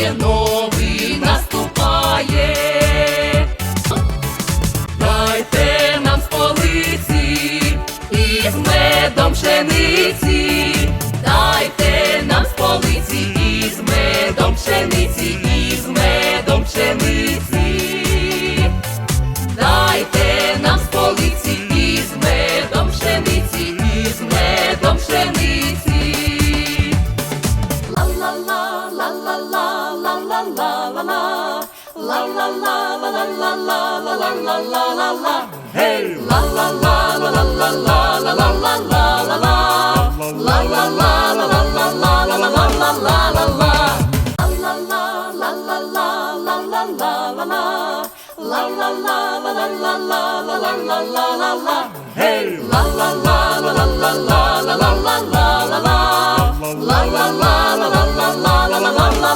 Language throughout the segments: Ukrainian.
наступає, новий наступає. Дайте нам з полиці із медом пшениці, дайте нам з полиці із медом пшениці, із медом пшениці,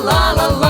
Старий